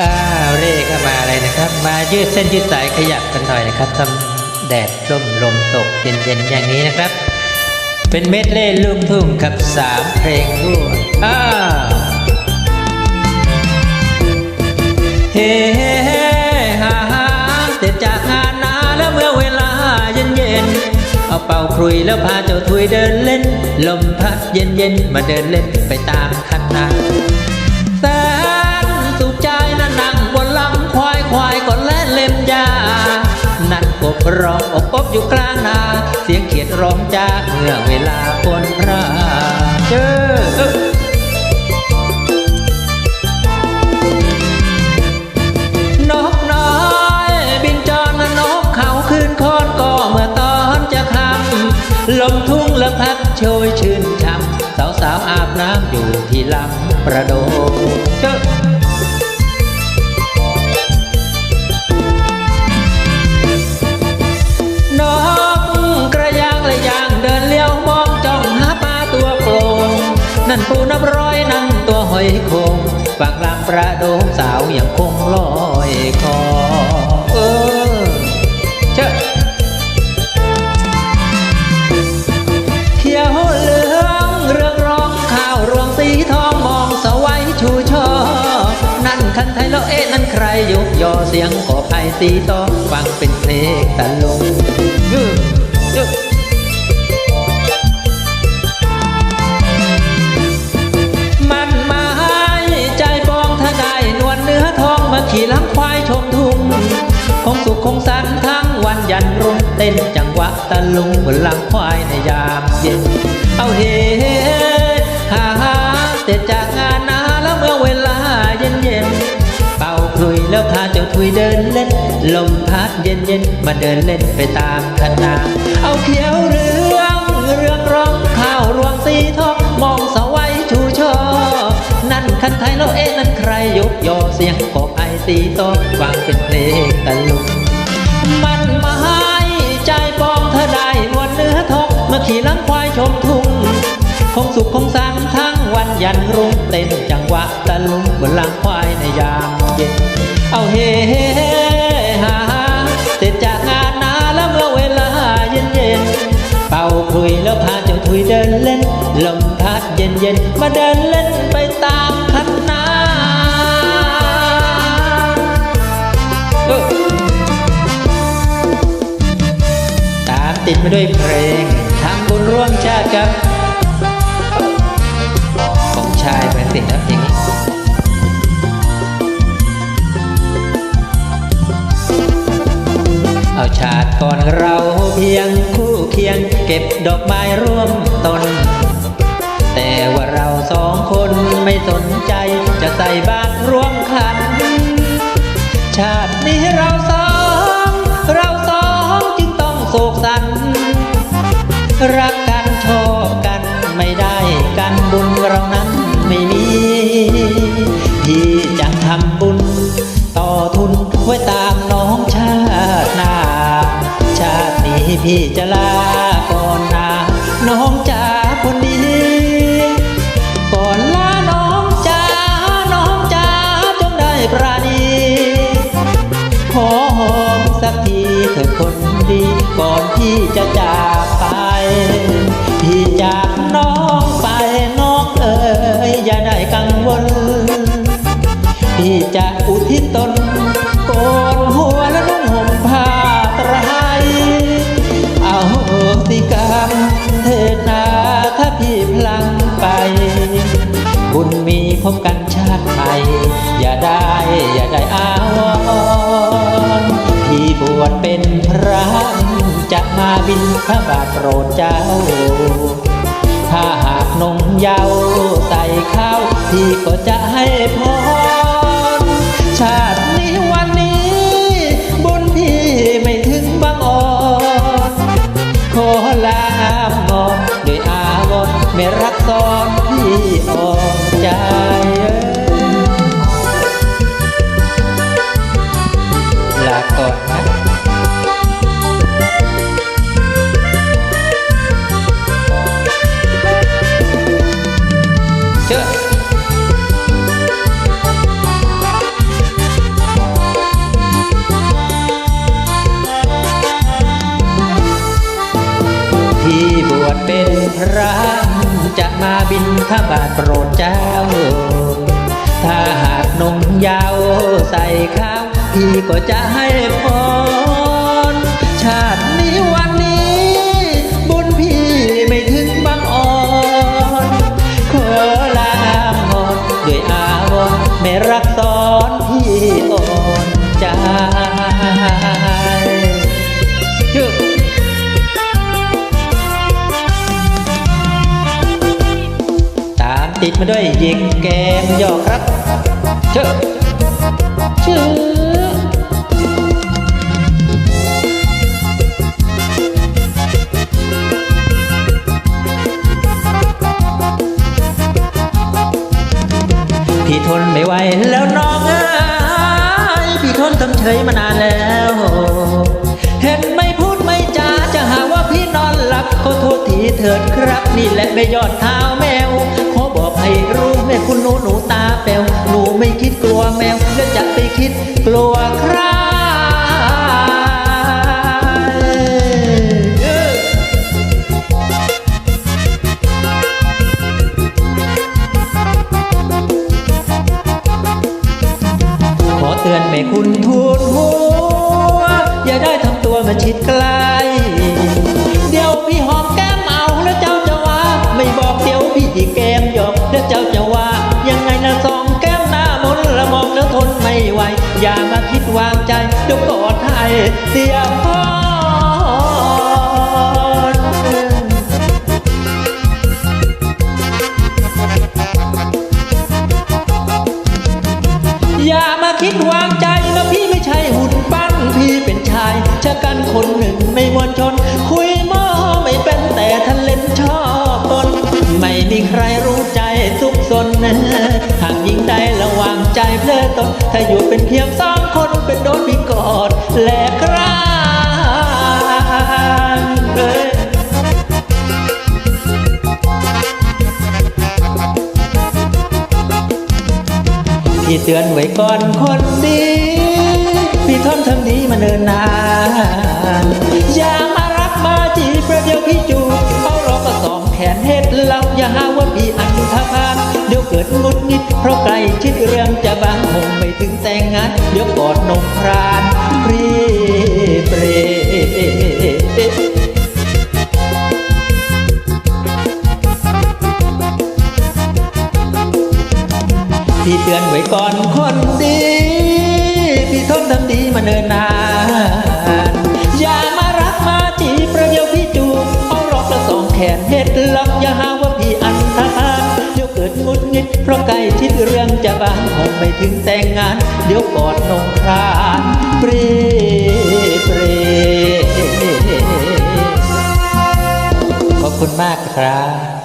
อ้าเร่เข้ามาเลยนะครับ มายืดเส้นยืดสายขยับกันหน่อยนะครับทำแดดร่มลมตกเย็นๆอย่างนี้นะครับ เป็นเม็ดเล่ลูกทุ่งกับสามเพลงด้วยอ้าเฮ้ฮ่าฮ่าเสร็จจากงานนาแล้วเมื่อเวลาเย็นเย็นๆเอาเป่าครุยแล้วพาเจ้าทุยเดินเล่น ลมพัดเย็นเย็นๆมาเดินเล่นไปตามคันนา ร้องอบอบอยู่กลางนา เสียงเขียดร้องจ้าเมื่อเวลาฝนราเจอนกน้อยบินจรนะนกเขาคืนคอนก็เมื่อตอนจะคำลมทุ่งละพัดโชยชื่นช่ำสาวสาวอาบน้ำอยู่ที่ลำประโดเจ้า นั่นปูนับร้อยนั่งตัวหอยโคงฝากลำประโดงสาวยังคงลอยคอเออเจ้เขียวเหลืองเรื่องร้องข้าวรวงสีทองมองสวัยชูช่อนั่นคันไทยแล้วเอ๊ะนั่นใครยกยอเสียงขอไผ่สีตอฟังเป็นเพลงตะลกยึยึมัน ขี่หลังควายชมทุ่งคงสุขคงสันทั้งวันยันรุ่งเต้นจังหวะตะลุงบนหลังควายในยามเย็น เอาเฮฮาฮาเสร็จจากงานนาแล้วเมื่อเวลาเย็นเย็นเป่าคลุยแล้วพาเจ้าทุยเดินเล่น ลมพัดเย็นเย็นมาเดินเล่นไปตามคณะเอาเขียวเหลืองเรื่องร้องข้าวรวงสีทอง ยกยอเสียงกบไอสีโตฟังเป็นเพลงตะลุงมันมายใจปองเธอได้นวลเนื้อทองเมื่อขี่หลังควายชมทุ่งคงสุขคงสันทั้งวันยันรุ่งเต้นจังหวะตะลุงบนหลังควายในยามเย็นเอาเฮฮ่าฮาเสร็จจากงานนาแล้วเมื่อเวลาเย็นเย็นเป่าคุยแล้วพาเจ้าทุยเดินเล่น ลมพัดเย็นเย็นมาเดินเล่นไปตามคันนา มติดมาด้วยเพลงทำบุญร่วมชาติครับ ของชายเป็นสิ่งครับอย่างนี้เอาชาติก่อนเราเพียงคู่เคียง เก็บดอกไม้ร่วมตน แต่ว่าเราสองคนไม่สนใจจะใส่บ้า รักกันชอบกันไม่ได้กันบุญเรานั้นไม่มีพี่จะทำบุญ ต่อทุนไว้ตามน้องชาติหน้า ชาตินี้พี่จะลาก่อนนาน้องจ๋าคนดีก่อนลาน้องจ๋าน้องจ๋าจงได้ปราณีขอหอมสักทีเถอะคนดีก่อนที่จะจาก จากน้องไปน้องเอ๋ยอย่าได้กังวล พี่จะอุทิศตนโกนหัวและนุ่งห่มผ้าตรายเอาสิกรรมเถิดนาถ้าพี่พลังไป บุญมีพบกันชาติใหม่อย่าได้อย่าได้อาวรณ์พี่บวชเป็นพระจะมาบินพระบาทโปรดเจ้า นงเยาวใส่ข้าวพี่ก็จะให้พร ชาตินี้วันนี้ บุญพี่ไม่ถึงบางอ่อนขอลางามงอนด้วยอาวอนไม่รักซ้อนพี่อ่อนใจ รางจะมาบินทบาทโปรดเจ้า ถ้าหากนงยาวใส่ข้าวพี่ก็จะให้พอ ติดมาด้วยหญิงแกมยอครับเชื่อชื่อพี่ทนไม่ไหวแล้วน้องเอ้ยพี่ทนทำเฉยมานานแล้ว เห็นไม่พูดไม่จาจะหาว่าพี่นอนหลับขอโทษทีเถิดครับ นี่แหละไม่ยอดเท้าแมว ให้รู้แม่คุณหนูหนูตาแป๋วหนูไม่คิดกลัวแมวแล้วจะไปคิดกลัวใครเอ้ยขอเตือนแม่คุณทูลหัว อย่าได้ทำตัวมาชิดใกล้เดี๋ยวพี่หอมแก้มเอาแล้วเจ้าจะว่า ไม่บอกเดี๋ยวพี่จีแก้ม เสียพรอย่ามาคิดวางใจนะพี่ไม่ใช่หุ่นปั้นพี่เป็นชายชะกันคนหนึ่งไม่มวลชน คุยหม้อไม่เป็นแต่ทะเล่นชอบตนไม่มีใครรู้ใจสุขสน เลิดตนถ้าอยู่เป็นเพียงสองคนเป็นโดนพี่กอดแลกรานเอ้ยพี่เตือนไว้ก่อนคนดีพี่ทนทำดีมาเนินนานอย่ามารักมาจีประเดี๋ยวพี่จูเขารอก็สองแขนเฮ็ดเราอย่าหาว่าพี่อันธพาลเดี๋ยวเกิดงุดงิดเพราะใกลชิดเรื่องจะบ่ ถึงแต่งงานเดี๋ยวกอดนมพรานปรีเปรพี่เตือนไว้ก่อนคนดี พี่ทนทำดีมาเนินนานอย่ามารักมาจีประเดี๋ยวพี่จูบเอารอกละสองแขนเฮ็ดลอกอย่าหาว่าพี่อันธพาย กิดงุดงิดเพราะใกล้ชิดเรื่องจะบางคงไม่ถึงแต่งงาน เดี๋ยวกอดนงครานเปรเปรขอบคุณมากครับ